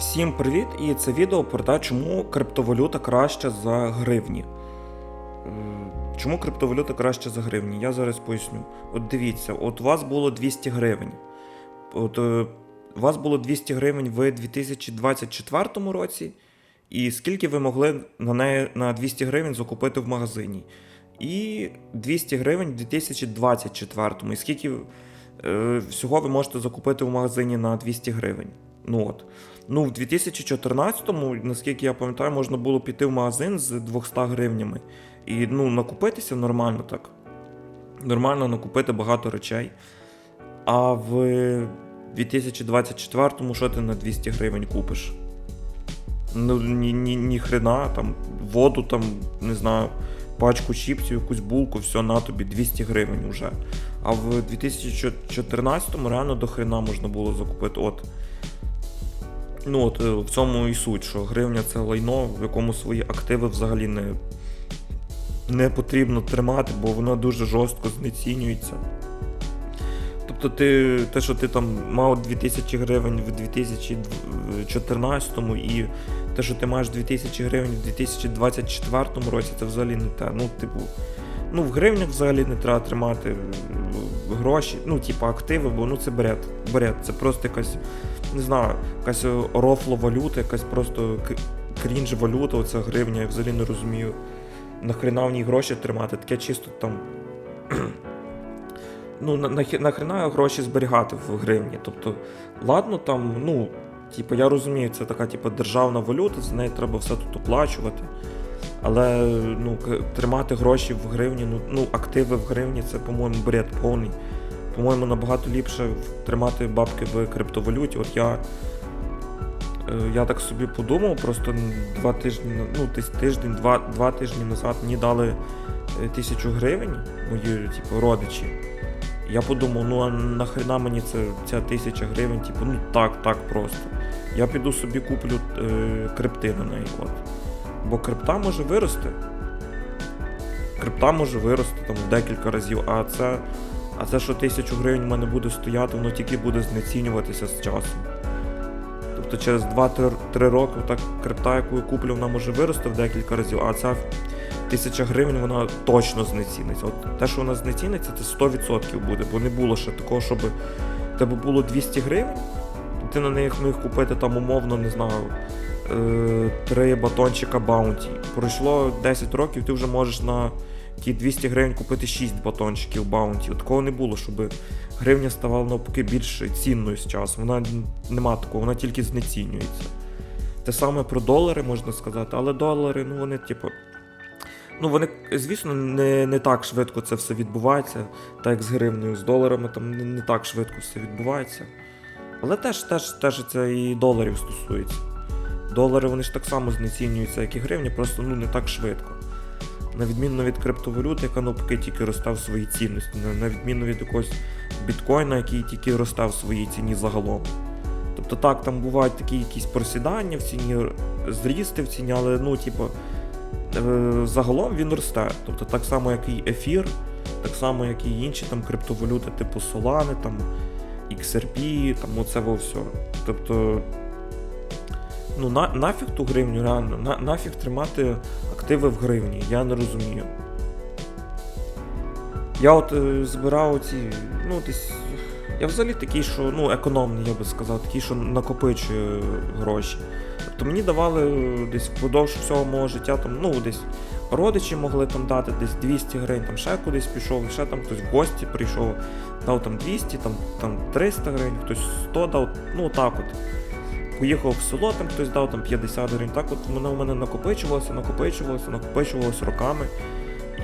Всім привіт! І це відео про те, чому криптовалюта краща за гривні. Е, Чому криптовалюта краща за гривні? Я зараз поясню. От дивіться, от у вас було 200 гривень. От е, у вас було 200 гривень в 2024 році, і скільки ви могли на неї на 200 гривень закупити в магазині? І 200 гривень в 2024. І скільки е, всього ви можете закупити в магазині на 200 гривень? Ну от. Ну, в 2014-му, наскільки я пам'ятаю, можна було піти в магазин з 200 гривнями і ну, накупитися нормально так. Нормально накупити багато речей. А в 2024-му що ти на 200 гривень купиш? Ну, ні, ні, ні хрена, там, воду, там, не знаю, пачку чіпсів, якусь булку, все на тобі 200 гривень уже. А в 2014-му реально до хрена можна було закупити. От. Ну, от е, в цьому і суть, що гривня це лайно, в якому свої активи взагалі не, не потрібно тримати, бо воно дуже жорстко знецінюється. Тобто ти, те, що ти там мав 2000 гривень в 2014 і те, що ти маєш 2000 гривень в 2024 році, це взагалі не те. Ну, типу, ну, в гривнях взагалі не треба тримати е, гроші, ну, типу, активи, бо ну це бред. бред. Це просто якась, не знаю, якась рофло валюта, якась просто крінж валюта, оця гривня, я взагалі не розумію. Нахрена в ній гроші тримати, таке чисто там. ну, на, на, нахрена гроші зберігати в гривні. Тобто, ладно, там, ну, типу, я розумію, це така, типу, державна валюта, за неї треба все тут оплачувати. Але ну, тримати гроші в гривні, ну, ну активи в гривні це, по-моєму, бред повний. По-моєму, набагато ліпше тримати бабки в криптовалюті. От я, е, я так собі подумав, просто два тижні, ну, тиждень, два, два тижні назад мені дали е, тисячу гривень, мої типу, родичі. Я подумав, ну а нахрена мені це, ця тисяча гривень, типу, ну так, так просто. Я піду собі куплю е, крипти на неї. От. Бо крипта може вирости. Крипта може вирости там декілька разів, а це, а це, що тисячу гривень в мене буде стояти, воно тільки буде знецінюватися з часом. Тобто через 2-3 роки так крипта, яку я куплю, вона може вирости в декілька разів, а ця тисяча гривень вона точно знеціниться. От те, що вона знеціниться, це 100% буде, бо не було ще такого, щоб тебе було 200 гривень, і ти на них міг купити там умовно, не знаю, е, три батончика Баунті. Пройшло 10 років, ти вже можеш на ті 200 гривень купити 6 батончиків Баунті. Такого не було, щоб гривня ставала навпаки більш цінною з часом. Вона нема такого, вона тільки знецінюється. Те саме про долари можна сказати, але долари, ну вони, типу. Ну, вони, звісно, не, не так швидко це все відбувається, так як з гривнею, з доларами там не, не так швидко все відбувається. Але теж, теж, теж це і доларів стосується. Долари вони ж так само знецінюються, як і гривні, просто ну, не так швидко. На відміну від криптовалюти, яка навпаки тільки росте в своїй цінності, на, відміну від якогось біткоїна, який тільки росте в своїй ціні загалом. Тобто так, там бувають такі якісь просідання в ціні, зрісти в ціні, але ну, типу, е, загалом він росте. Тобто так само, як і ефір, так само, як і інші там криптовалюти, типу Solana, там XRP, там оце все. Тобто, ну на, нафіг ту гривню, реально, на, нафіг тримати активи в гривні, я не розумію. Я от е, збирав ці, ну, десь. Я взагалі такий, що ну, економний, я би сказав, такий, що накопичує гроші. Тобто мені давали десь впродовж всього мого життя, там, ну, десь родичі могли там дати десь 200 гривень, там ще кудись пішов, ще там хтось в гості прийшов, дав там 200, там, там 300 гривень, хтось 100 дав, ну так от. Поїхав в село, там хтось дав там 50 гривень. Так от воно в мене накопичувалося, накопичувалося, накопичувалося роками.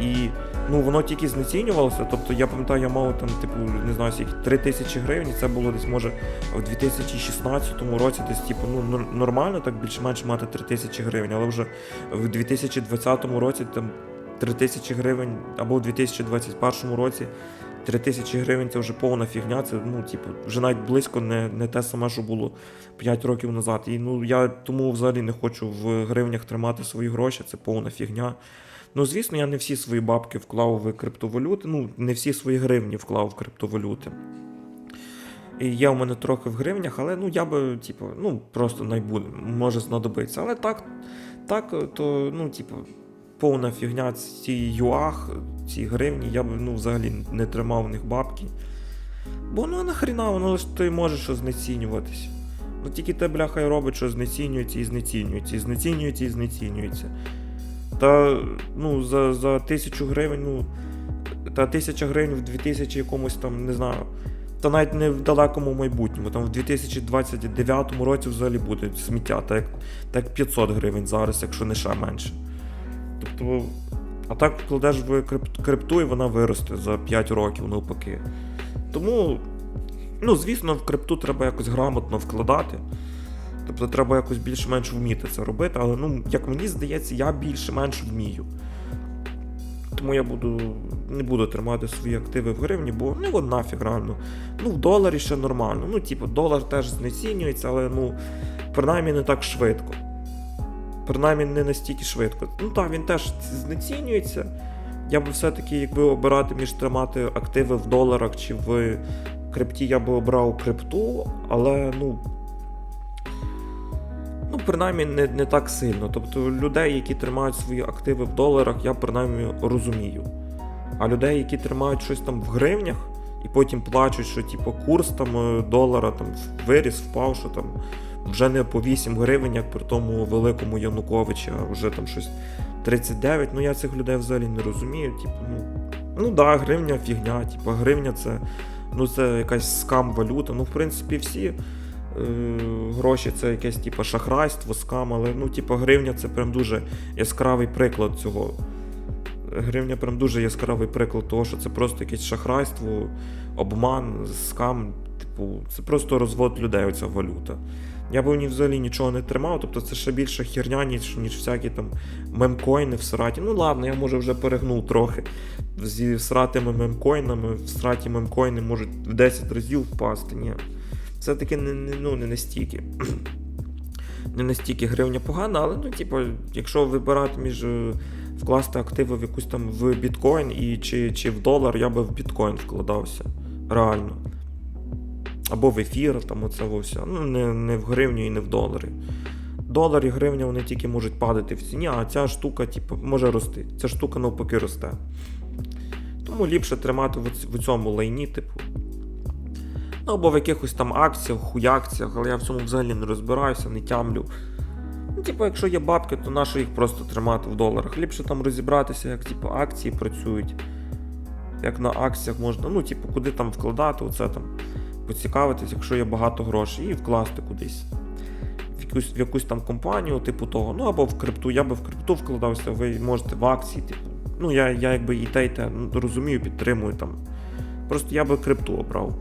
І ну воно тільки знецінювалося. Тобто я пам'ятаю, я мав там, типу, не знаю, скільки 3 тисячі гривень, це було десь може в 2016 році, десь типу, ну нормально, так більш-менш мати 3 тисячі гривень, але вже в 2020 році там 3 тисячі гривень, або в 2021 році 3 тисячі гривень це вже повна фігня. Це ну, типу, вже навіть близько не, не те саме, що було 5 років назад. І ну я тому взагалі не хочу в гривнях тримати свої гроші, це повна фігня. Ну, звісно, я не всі свої бабки вклав в криптовалюти, ну, не всі свої гривні вклав в криптовалюти. І є у мене трохи в гривнях, але ну я би, типу, ну просто найбуде, може знадобиться. Але так, так, то, ну, типу, повна фігня ці юах, ці гривні, я б ну, взагалі не тримав в них бабки. Бо ну нахріна, воно лише ти можеш знецінюватися. Ну тільки те, бляха, і робить, що знецінюється і знецінюється, і знецінюється і знецінюється. Та ну, за, за тисячу гривень, ну. Та тисяча гривень в 2000 якомусь там, не знаю. Та навіть не в далекому майбутньому, там в 2029 році взагалі буде сміття, так так як 500 гривень зараз, якщо не ще менше. Тобто, а так вкладеш в крипту і вона виросте за 5 років навпаки. Тому, ну, звісно, в крипту треба якось грамотно вкладати. Тобто треба якось більш-менш вміти це робити, але ну, як мені здається, я більш-менш вмію. Тому я буду не буду тримати свої активи в гривні, бо ну нафіг реально. Ну, в доларі ще нормально. Ну, типу, долар теж знецінюється, але ну, принаймні не так швидко. Принаймні не настільки швидко. Ну так, він теж знецінюється. Я би все-таки, якби обирати між тримати активи в доларах чи в крипті, я би обрав крипту, але ну. Ну, принаймні, не, не так сильно. Тобто людей, які тримають свої активи в доларах, я принаймні розумію. А людей, які тримають щось там в гривнях, і потім плачуть, що типу, курс там е, долара там виріс, впав, що там вже не по 8 гривень, як при тому великому Януковичі, а вже там щось 39. Ну я цих людей взагалі не розумію. Типу, ну, ну да, гривня фігня, типу, гривня це, ну, це якась скам валюта. Ну, в принципі, всі. Е, гроші це якесь типу, шахрайство, скам, але ну, типу, гривня це прям дуже яскравий приклад цього. Гривня прям дуже яскравий приклад того, що це просто якесь шахрайство, обман, скам. Типу, це просто розвод людей, оця валюта. Я би в ній взагалі нічого не тримав, тобто це ще більше херня, ніж, ніж всякі там мемкоїни в сраті. Ну ладно, я може вже перегнув трохи. Зі всратими мемкоїнами, в сраті мемкоїни можуть в 10 разів впасти. Ні. Все-таки не, не, ну, не настільки. Не настільки гривня погана, але ну, типу, якщо вибирати між е, вкласти активи в якусь там в біткоін і чи, чи в долар, я би в біткоін вкладався. Реально. Або в ефір, там оце все. Ну, не, не в гривню і не в долари. Долар і гривня вони тільки можуть падати в ціні, а ця штука, типу, може рости. Ця штука навпаки росте. Тому ліпше тримати в, цьому лайні, типу. Ну, або в якихось там акціях, хуякціях, але я в цьому взагалі не розбираюся, не тямлю. Ну, типу, якщо є бабки, то нащо їх просто тримати в доларах? Ліпше там розібратися, як типу, акції працюють, як на акціях можна, ну, типу, куди там вкладати, оце там, поцікавитись, якщо є багато грошей, і вкласти кудись. В якусь, в якусь там компанію, типу того. Ну або в крипту. Я би в крипту вкладався, ви можете в акції, типу. Ну, я, я якби і те, і те розумію, підтримую там. Просто я би крипту обрав.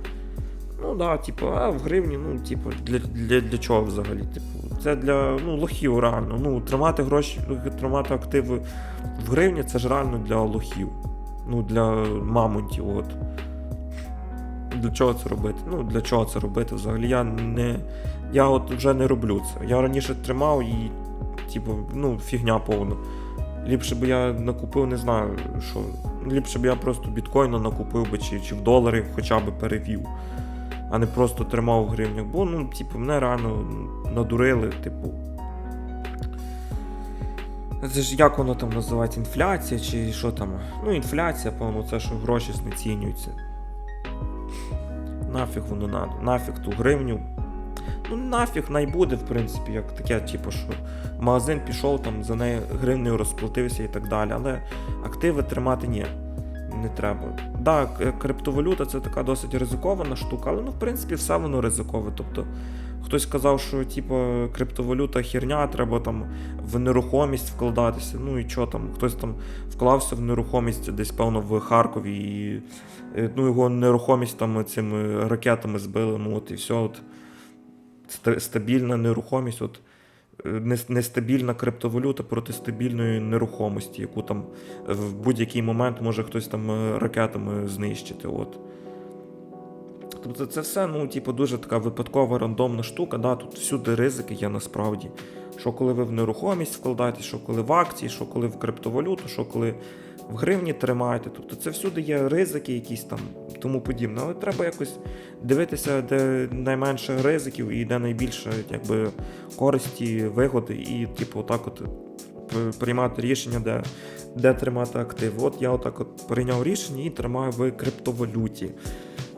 Ну да, типу, а в гривні, ну, типу, для, для, для чого взагалі? Типу, це для ну, лохів реально. Ну, тримати гроші, тримати активи в гривні це ж реально для лохів. Ну, для мамонтів, от. Для чого це робити? Ну, для чого це робити взагалі? Я не. Я от вже не роблю це. Я раніше тримав і, типу, ну, фігня повна. Ліпше б я накупив, не знаю, що. Ліпше б я просто біткоїна накупив би чи, чи в долари хоча б перевів а не просто тримав в гривнях. Бо, ну, типу, мене реально надурили, типу. Це ж як воно там називається? Інфляція чи що там? Ну, інфляція, певно, це що гроші знецінюються. Нафіг воно надо, нафіг ту гривню. Ну, нафіг найбуде, в принципі, як таке, типу, що магазин пішов, там за неї гривнею розплатився і так далі. Але активи тримати ні не треба. Так, да, криптовалюта це така досить ризикована штука, але ну, в принципі, все воно ризикове. Тобто, хтось сказав, що типу, криптовалюта херня, треба там в нерухомість вкладатися. Ну і що там, хтось там вклався в нерухомість десь, певно, в Харкові, і ну, його нерухомість там цими ракетами збили. Ну от і все. От, стабільна нерухомість. От, нестабільна криптовалюта проти стабільної нерухомості, яку там в будь-який момент може хтось там е, ракетами знищити. От. Тобто це все, ну, типу, дуже така випадкова рандомна штука. Да, Тут всюди ризики є насправді. Що коли ви в нерухомість вкладаєте, що коли в акції, що коли в криптовалюту, що коли в гривні тримаєте. Тобто це всюди є ризики, якісь там тому подібне. Але треба якось дивитися, де найменше ризиків і де найбільше якби, користі, вигоди, і, типу, отак от приймати рішення, де, де тримати актив. От я отак от прийняв рішення і тримаю в криптовалюті.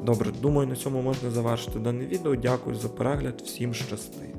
Добре, думаю, на цьому можна завершити дане відео. Дякую за перегляд, всім щасти.